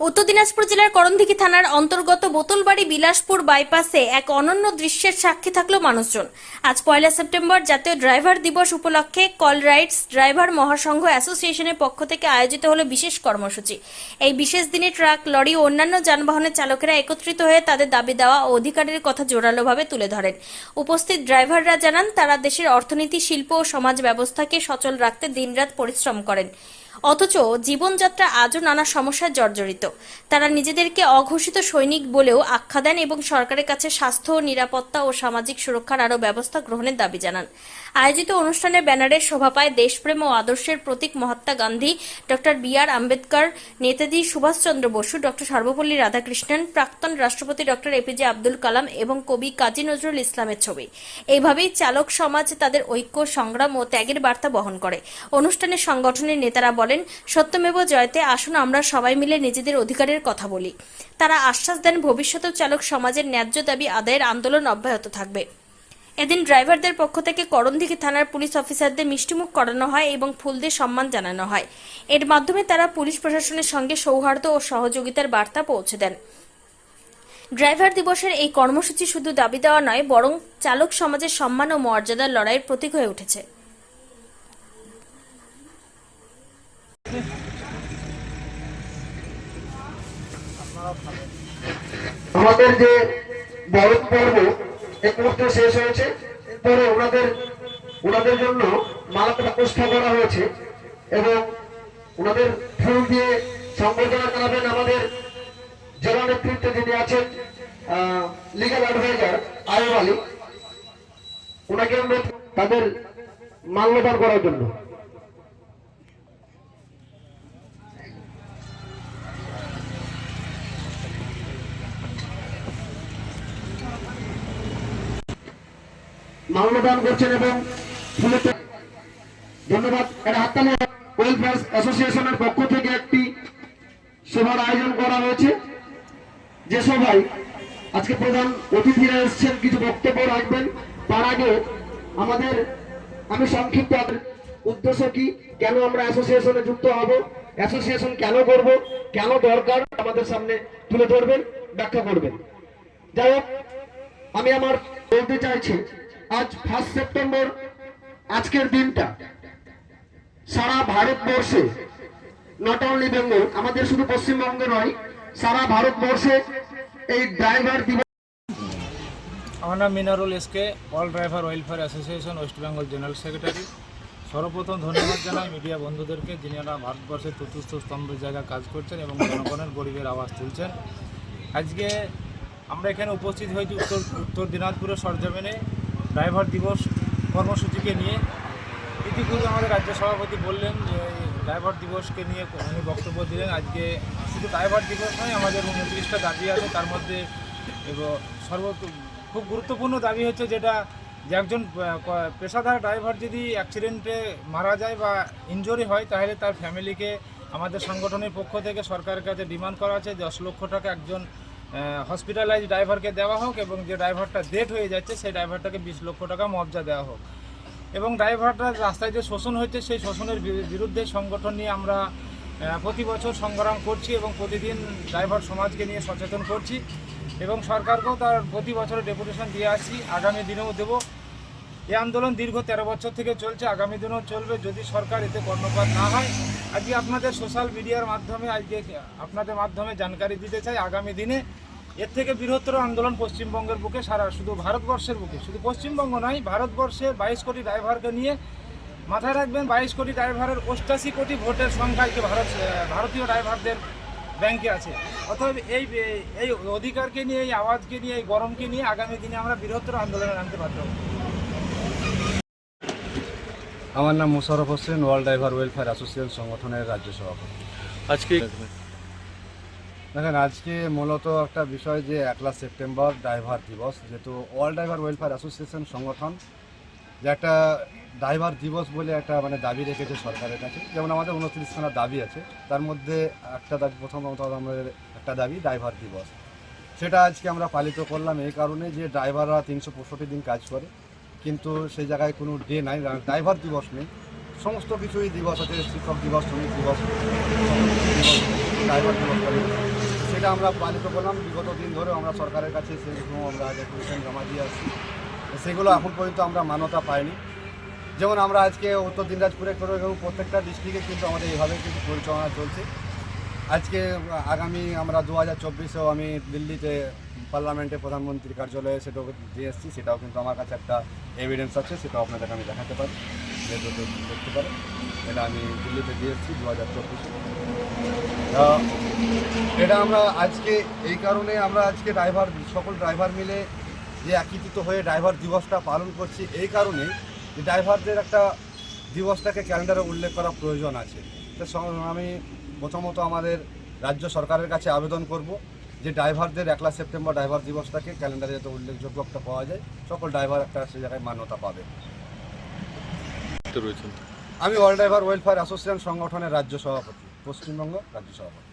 উত্তর দিনাজপুর জেলার করণদিঘি থানার অন্তর্গত বোতলবাড়ি বিলাসপুর বাইপাসে এক অনন্য দৃশ্যের সাক্ষী থাকল মানুষজন। আজ পয়লা সেপ্টেম্বর জাতীয় ড্রাইভার দিবস উপলক্ষে কল রাইডস ড্রাইভার মহাসংঘ অ্যাসোসিয়েশনের পক্ষ থেকে আয়োজিত হলো বিশেষ কর্মসূচি। এই বিশেষ দিনে ট্রাক, লরি ও অন্যান্য যানবাহনের চালকেরা একত্রিত হয়ে তাদের দাবি দেওয়া ও অধিকারের কথা জোরালোভাবে তুলে ধরেন। উপস্থিত ড্রাইভাররা জানান, তারা দেশের অর্থনীতি, শিল্প ও সমাজ ব্যবস্থাকে সচল রাখতে দিনরাত পরিশ্রম করেন। অথচ জীবনযাত্রা আজও নানা সমস্যায় জর্জরিত। তারা নিজেদেরকে অঘোষিত সৈনিক বলেও আখ্যা দেন এবং সরকারের কাছে স্বাস্থ্য, নিরাপত্তা ও সামাজিক সুরক্ষার আরও ব্যবস্থা গ্রহণের দাবি জানান। আয়োজিত অনুষ্ঠানে ব্যানারের শোভা পায় দেশপ্রেম ও আদর্শের প্রতীক Mahatma Gandhi, doctor B R Ambedkar, Netaji Subhash Chandra Bose, doctor Sarvepalli Radhakrishnan, প্রাক্তন রাষ্ট্রপতি ডক্টর এপিজে আব্দুল কালাম এবং কবি কাজী নজরুল ইসলামের ছবি। এইভাবেই চালক সমাজ তাদের ঐক্য, সংগ্রাম ও ত্যাগের বার্তা বহন করে। অনুষ্ঠানে সংগঠনের নেতারা বলেন, সত্যমেব জয়তে আসুন, আমরা সবাই মিলে নিজেদের অধিকারের কথা বলি। তারা আশ্বাস দেন, ভবিষ্যতেও চালক সমাজের ন্যায্য দাবি আদায়ের আন্দোলন অব্যাহত থাকবে। এদিন ড্রাইভারদের পক্ষ থেকে করণদিঘি থানার পুলিশ অফিসারদের মিষ্টিমুখ করানো হয় এবং ফুল দিয়ে সম্মান জানানো হয়। এর মাধ্যমে তারা পুলিশ প্রশাসনের সঙ্গে সৌহার্দ্য ও সহযোগিতার বার্তা পৌঁছে দেন। ড্রাইভার দিবসের এই কর্মসূচি শুধু দাবি দেওয়া নয়, বরং চালক সমাজের সম্মান ও মর্যাদার লড়াইয়ের প্রতীক হয়ে উঠেছে। আমাদের যে বরণ পর্ব এই মুহূর্তে শেষ হয়েছে। ওনাদের ওনাদের জন্য প্রতিষ্ঠা করা হয়েছে এবং ওনাদের ফুল দিয়ে সংবর্ধনা জানাবেন আমাদের জেলা নেতৃত্বে যিনি আছেন লিগাল অ্যাডভাইজার আয়ব আলী। ওনাকে আমরা তাদের মাল্যদান করার জন্য মাল্যদান করছেন এবং ধন্যবাদ। ওয়েলফেয়ার অ্যাসোসিয়েশনের পক্ষ থেকে একটি সভার আয়োজন করা হয়েছে। যে সভায় আজকে প্রধান অতিথিরা এসেছেন, কিছু বক্তব্য রাখবেন। তার আগে আমাদের, আমি সংক্ষিপ্ত উদ্দেশ্য কি? কেন আমরা অ্যাসোসিয়েশনে যুক্ত হব? অ্যাসোসিয়েশন কেন করব? কেন দরকার? আমাদের সামনে তুলে ধরবেন, ব্যাখ্যা করবেন। যাই হোক, আমি আমার বলতে চাইছি আজ ফার্স্ট সেপ্টেম্বর আজকের দিনটা। সারা ভারতবর্ষে নট অনলি বেঙ্গল আমাদের শুধু পশ্চিমবঙ্গে নয়, সারা ভারতবর্ষে এই ড্রাইভার দিবস আমার নাম Minarul SK all driver welfare association west Bengal general secretary সর্বপ্রথম ধন্যবাদ জানাই মিডিয়া বন্ধুদেরকে, যিনারা ভারতবর্ষের চতুর্থ স্তম্ভের জায়গায় কাজ করছেন এবং জনগণের গরিবের আওয়াজ তুলছেন। আজকে আমরা এখানে উপস্থিত হয়েছি উত্তর উত্তর দিনাজপুরের সরজমিনে। ড্রাইভার দিবস কর্মসূচিকে নিয়ে ইতিপূর্বে আমাদের রাজ্য সভাপতি বললেন যে, ড্রাইভার দিবসকে নিয়ে উনি বক্তব্য দিলেন। আজকে শুধু ড্রাইভার দিবস নয়, আমাদের উনত্রিশটা দাবি আছে। তার মধ্যে এবং, সর্ব, খুব গুরুত্বপূর্ণ দাবি হচ্ছে যেটা যে একজন পেশাদার ড্রাইভার যদি অ্যাক্সিডেন্টে মারা যায় বা ইনজুরি হয়, তাহলে তার ফ্যামিলিকে, আমাদের সংগঠনের পক্ষ থেকে সরকারের কাছে ডিমান্ড করা আছে দশ লক্ষ টাকা একজন হসপিটালাইজ ড্রাইভারকে দেওয়া হোক এবং যে ড্রাইভারটা ডেট হয়ে যাচ্ছে, সেই ড্রাইভারটাকে বিশ লক্ষ টাকা মুআবজা দেওয়া হোক। এবং ড্রাইভারটা রাস্তায় যে শোষণ হচ্ছে সেই শোষণের বিরুদ্ধে সংগঠন নিয়ে আমরা প্রতি বছর সংগ্রাম করছি এবং প্রতিদিন ড্রাইভার সমাজকে নিয়ে সচেতন করছি এবং সরকারকেও তার প্রতি বছর ডেপুটেশন দিয়ে আসছি। আগামী দিনেও দেব। এই আন্দোলন দীর্ঘ তেরো বছর থেকে চলছে, আগামী দিনেও চলবে। যদি সরকার এতে কর্ণপাত না হয়, আজকে আপনাদের সোশ্যাল মিডিয়ার মাধ্যমে আজকে আপনাদের মাধ্যমে জানকারি দিতে চাই। আগামী দিনে এর থেকে বৃহত্তর আন্দোলন পশ্চিমবঙ্গের বুকে, সারা শুধু ভারতবর্ষের বুকে। শুধু পশ্চিমবঙ্গ নয়, ভারতবর্ষে বাইশ কোটি ড্রাইভারকে নিয়ে মাথায় রাখবেন, বাইশ কোটি ড্রাইভারের অষ্টাশি কোটি ভোটের সংখ্যা আজকে ভারত ভারতীয় ড্রাইভারদের ব্যাংকে আছে। অতএব এই এই অধিকারকে নিয়ে, এই আওয়াজকে নিয়ে, এই গরমকে নিয়ে আগামী দিনে আমরা বৃহত্তর আন্দোলনে বাধ্য হব। আমার নাম Mosharaf Hossain world driver welfare association সংগঠনের রাজ্য সভাপতি। আজকে দেখেন আজকে মূলত একটা বিষয় যে একলা সেপ্টেম্বর ড্রাইভার দিবস যেহেতু ওয়ার্ল্ড ড্রাইভার ওয়েলফেয়ার অ্যাসোসিয়েশন সংগঠন যে একটা ড্রাইভার দিবস বলে একটা মানে দাবি রেখেছে সরকারের কাছে। যেমন আমাদের উনত্রিশখানা দাবি আছে তার মধ্যে একটা দাবি প্রথমত আমাদের একটা দাবি ড্রাইভার দিবস। সেটা আজকে আমরা পালিত করলাম এই কারণে যে ড্রাইভাররা তিনশো পঁয়ষট্টি দিন কাজ করে কিন্তু সেই জায়গায় কোনো ডে নাই ড্রাইভার দিবস নেই। সমস্ত কিছুই দিবস আছে, শিক্ষক দিবস, শ্রমিক দিবস ড্রাইভার দিবস পালিত সেটা আমরা পালিত করলাম। বিগত দিন ধরে আমরা সরকারের কাছে সেরকম আমরা রেপুটেশন জমা দিয়ে আসছি। সেগুলো এখন পর্যন্ত আমরা মান্যতা পাইনি। যেমন আমরা আজকে উত্তর দিনাজপুরে করে প্রত্যেকটা ডিস্ট্রিক্টে কিন্তু আমাদের এইভাবে কিন্তু পরিচালনা চলছে। আজকে, আগামী আমরা দু হাজার চব্বিশেও আমি দিল্লিতে পার্লামেন্টে প্রধানমন্ত্রীর কার্যালয়ে সেটাও দিয়ে এসেছি, সেটাও কিন্তু আমার কাছে একটা এভিডেন্স আছে, সেটাও আপনাদেরকে আমি দেখাতে পারি, যেহেতু দেখতে পারেন। এটা আমি দিল্লিতে দিয়ে এসেছি দু হাজার চব্বিশে। এটা আমরা আজকে, এই কারণে আমরা আজকে ড্রাইভার সকল ড্রাইভার মিলে যে একত্রিত হয়ে ড্রাইভার দিবসটা পালন করছি, এই কারণে যে ড্রাইভারদের একটা দিবসটাকে ক্যালেন্ডারে উল্লেখ করা প্রয়োজন আছে। তো আমি প্রথমত আমাদের রাজ্য সরকারের কাছে আবেদন করব যে ড্রাইভারদের একলা সেপ্টেম্বর ড্রাইভার দিবসটাকে ক্যালেন্ডারে যাতে উল্লেখযোগ্য একটা পাওয়া যায় সকল ড্রাইভার একটা সে জায়গায় মান্যতা পাবে। রয়েছেন। আমি অল ড্রাইভার ওয়েলফেয়ার অ্যাসোসিয়েশন সংগঠনের রাজ্য সভাপতি পশ্চিমবঙ্গ রাজ্য সভাপতি।